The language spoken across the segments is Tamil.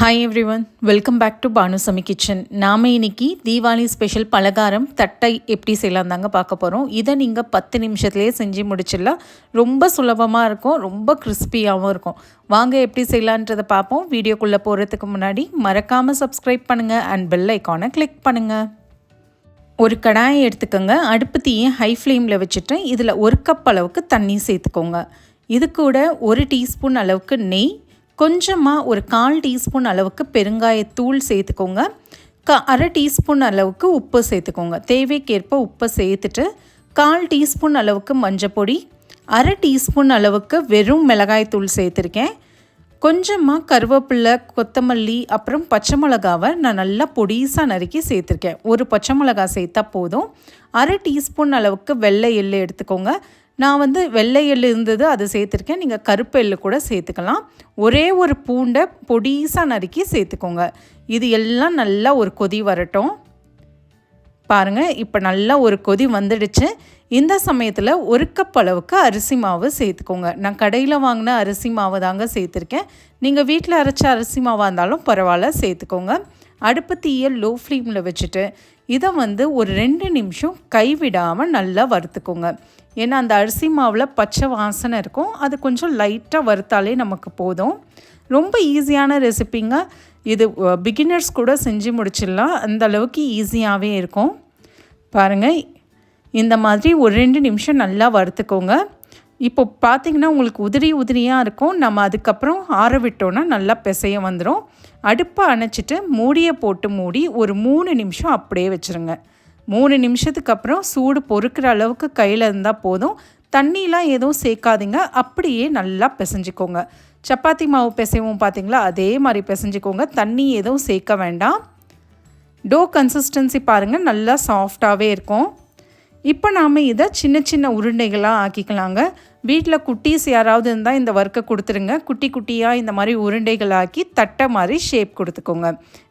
Hi everyone welcome back to Banusami kitchen நாம் இன்னைக்கு தீபாவளி ஸ்பெஷல் பலகாரம் தட்டை எப்படி செய்யலாம் தாங்க பார்க்க போகிறோம் இதை நீங்கள் பத்து நிமிஷத்துலேயே செஞ்சு முடிச்சிடலாம். ரொம்ப சுலபமாக இருக்கும் ரொம்ப கிறிஸ்பியாகவும் இருக்கும். வாங்க எப்படி செய்யலான்றதை பார்ப்போம். வீடியோக்குள்ளே போகிறதுக்கு முன்னாடி மறக்காமல் சப்ஸ்கிரைப் பண்ணுங்கள் அண்ட் பெல் ஐக்கானை கிளிக் பண்ணுங்கள் ஒரு கடாயை எடுத்துக்கோங்க. அடுப்பு தீயை ஹை ஃப்ளேமில் வச்சுட்டு இதில் ஒரு கப் அளவுக்கு தண்ணி சேர்த்துக்கோங்க. இது கூட ஒரு டீஸ்பூன் அளவுக்கு நெய் கொஞ்சமாக ஒரு கால் டீஸ்பூன் அளவுக்கு பெருங்காயத்தூள் சேர்த்துக்கோங்க. க அரை டீஸ்பூன் அளவுக்கு உப்பு சேர்த்துக்கோங்க. தேவைக்கேற்ப உப்பை சேர்த்துட்டு கால் டீஸ்பூன் அளவுக்கு மஞ்சப்பொடி அரை டீஸ்பூன் அளவுக்கு வெறும் மிளகாய்த்தூள் சேர்த்துருக்கேன். கொஞ்சமாக கருவேப்பில்லை கொத்தமல்லி அப்புறம் பச்சை மிளகாவை நான் நல்லா பொடிசாக நறுக்கி சேர்த்துருக்கேன். ஒரு பச்சை மிளகா சேர்த்தா போதும். அரை டீஸ்பூன் அளவுக்கு வெள்ளை எள்ளு எடுத்துக்கோங்க. நான் வந்து வெள்ளை எள் இருந்தது அதை சேர்த்துருக்கேன். நீங்கள் கருப்பு எள்ளு கூட சேர்த்துக்கலாம். ஒரே ஒரு பூண்டை பொடிசாக நறுக்கி சேர்த்துக்கோங்க. இது எல்லாம் நல்லா ஒரு கொதி வரட்டும். பாருங்கள் இப்போ நல்லா ஒரு கொதி வந்துடுச்சு. இந்த சமயத்தில் ஒரு கப் அளவுக்கு அரிசி மாவு சேர்த்துக்கோங்க. நான் கடையில் வாங்கின அரிசி மாவு தாங்க சேர்த்துருக்கேன். நீங்கள் வீட்டில் அரைச்ச அரிசி மாவாக இருந்தாலும் பரவாயில்ல சேர்த்துக்கோங்க. அடுப்பு தீயை லோ ஃப்ளேமில் வச்சுட்டு இதை வந்து ஒரு ரெண்டு நிமிஷம் கைவிடாமல் நல்லா வறுத்துக்கோங்க. ஏன்னா அந்த அரிசி மாவில் பச்சை வாசனை இருக்கும். அது கொஞ்சம் லைட்டாக வறுத்தாலே நமக்கு போதும். ரொம்ப ஈஸியான ரெசிப்பிங்க இது பிகினர்ஸ் கூட செஞ்சு முடிச்சிடலாம். அந்த அளவுக்கு ஈஸியாகவே இருக்கும். பாருங்கள் இந்த மாதிரி ஒரு ரெண்டு நிமிஷம் நல்லா வறுத்துக்கோங்க. இப்போ பார்த்திங்கன்னா உங்களுக்கு உதிரி உதிரியாக இருக்கும். நம்ம அதுக்கப்புறம் ஆற விட்டோன்னா நல்லா பிசைய வந்துடும் அடுப்பை அணைச்சிட்டு மூடியை போட்டு மூடி ஒரு மூணு நிமிஷம் அப்படியே வச்சுருங்க. மூணு நிமிஷத்துக்கு அப்புறம் சூடு பொறுக்கிற அளவுக்கு கையில் இருந்தால் போதும். தண்ணியெலாம் எதுவும் சேர்க்காதீங்க. அப்படியே நல்லா பிசைஞ்சிக்கோங்க. சப்பாத்தி மாவு பிசைவும் பார்த்தீங்களா அதே மாதிரி பிசைஞ்சிக்கோங்க. தண்ணி எதுவும் சேர்க்க வேண்டாம். டோ கன்சிஸ்டன்சி பாருங்கள் நல்லா சாஃப்டாகவே இருக்கும். இப்போ நாம் இதை சின்ன சின்ன உருண்டைகளாக ஆக்கிக்கலாங்க. வீட்டில் குட்டீஸ் யாராவது இருந்தால் இந்த ஒர்க்கை கொடுத்துருங்க. குட்டி குட்டியாக இந்த மாதிரி உருண்டைகள் ஆக்கி தட்டை மாதிரி ஷேப் கொடுத்துக்கோங்க.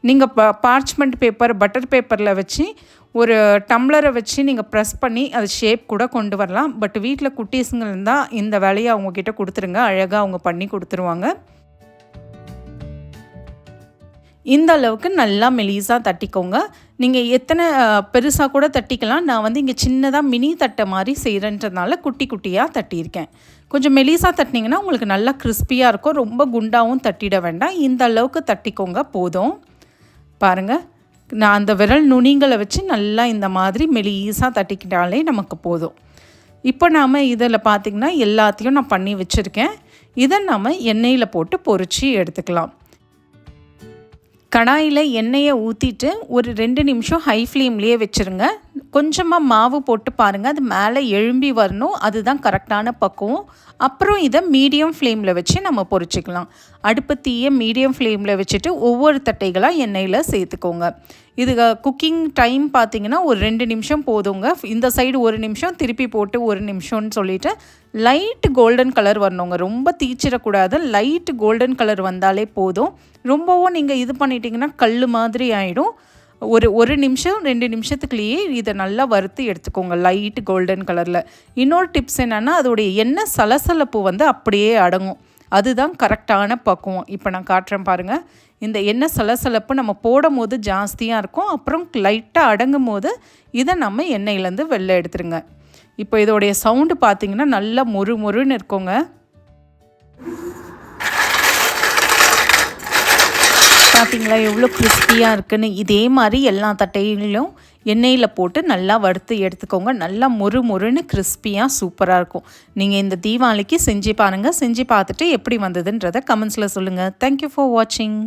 நீங்கள் ப பார்ச்மெண்ட் பேப்பர் பட்டர் பேப்பரில் வச்சு ஒரு டம்ளரை வச்சு நீங்கள் ப்ரெஸ் பண்ணி அது ஷேப் கூட கொண்டு வரலாம். பட் வீட்டில் குட்டீஸுங்க இருந்தால் இந்த வேலையை அவங்கக்கிட்ட கொடுத்துருங்க. அழகாக அவங்க பண்ணி கொடுத்துருவாங்க. இந்த அளவுக்கு நல்லா மெலிசாக தட்டிக்கோங்க. நீங்கள் எத்தனை பெருசாக கூட தட்டிக்கலாம். நான் வந்து இங்கே சின்னதாக மினி தட்டை மாதிரி செய்கிறன்றதுனால குட்டி குட்டியாக தட்டியிருக்கேன். கொஞ்சம் மெலிசாக தட்டினீங்கன்னா உங்களுக்கு நல்லா கிறிஸ்பியாக இருக்கும். ரொம்ப குண்டாகவும் தட்டிட வேண்டாம். இந்த அளவுக்கு தட்டிக்கோங்க போதும். பாருங்கள் நான் அந்த விரல் நுனிங்களை வச்சு நல்லா இந்த மாதிரி மெலிசாக தட்டிக்கிட்டாலே நமக்கு போதும். இப்போ நாம் இதில் பார்த்திங்கன்னா எல்லாத்தையும் நான் பண்ணி வச்சுருக்கேன். இதை நாம் எண்ணெயில் போட்டு பொறிச்சு எடுத்துக்கலாம். கடாயில் எண்ணெயை ஊற்றிட்டு ஒரு ரெண்டு நிமிஷம் ஹை ஃப்ளேம்லேயே வச்சுருங்க. கொஞ்சமாக மாவு போட்டு பாருங்கள் அது மேலே எழும்பி வரணும். அதுதான் கரெக்டான பக்குவம். அப்புறம் இதை மீடியம் ஃப்ளேமில் வச்சு நம்ம பொறிச்சிக்கலாம். அடுப்பு தீயை மீடியம் ஃப்ளேமில் வச்சுட்டு ஒவ்வொரு தட்டைகளாக எண்ணெயில் சேர்த்துக்கோங்க. இது குக்கிங் டைம் பார்த்திங்கன்னா ஒரு ரெண்டு நிமிஷம் போதுங்க. இந்த சைடு ஒரு நிமிஷம் திருப்பி போட்டு ஒரு நிமிஷம்னு சொல்லிவிட்டு லைட் கோல்டன் கலர் வரணுங்க. ரொம்ப தீச்சிடக்கூடாது. லைட் கோல்டன் கலர் வந்தாலே போதும். ரொம்பவும் நீங்கள் இது பண்ணிட்டீங்கன்னா கல் மாதிரி ஆகிடும் ஒரு ஒரு நிமிஷம் ரெண்டு நிமிஷத்துக்குள்ளேயே இதை நல்லா வறுத்து எடுத்துக்கோங்க லைட் கோல்டன் கலரில் இன்னொரு டிப்ஸ் என்னென்னா அதோடைய எண்ணெய் சலசலப்பு வந்து அப்படியே அடங்கும். அதுதான் கரெக்டான பக்குவம். இப்போ நான் காட்டுறேன் பாருங்கள் இந்த எண்ணெய் சலசலப்பு நம்ம போடும் போது ஜாஸ்தியாக இருக்கும். அப்புறம் லைட்டாக அடங்கும் போது இதை நம்ம எண்ணெயிலேருந்து வெளில எடுத்துருங்க. இப்போ இதோடைய சவுண்டு பார்த்திங்கன்னா நல்லா மொறு மொறுன்னு இருக்கோங்க. பார்த்தீங்களா எவ்வளோ கிறிஸ்பியாக இருக்குன்னு. இதே மாதிரி எல்லா தட்டையிலும் எண்ணெயில் போட்டு நல்லா வறுத்து எடுத்துக்கோங்க. நல்லா மொறு மொறுன்னு கிறிஸ்பியாக சூப்பராக இருக்கும். நீங்கள் இந்த தீபாவளிக்கு செஞ்சு பாருங்கள் செஞ்சு பார்த்துட்டு எப்படி வந்ததுன்றதை கமெண்ட்ஸில் சொல்லுங்கள் தேங்க்யூ ஃபார் வாட்சிங்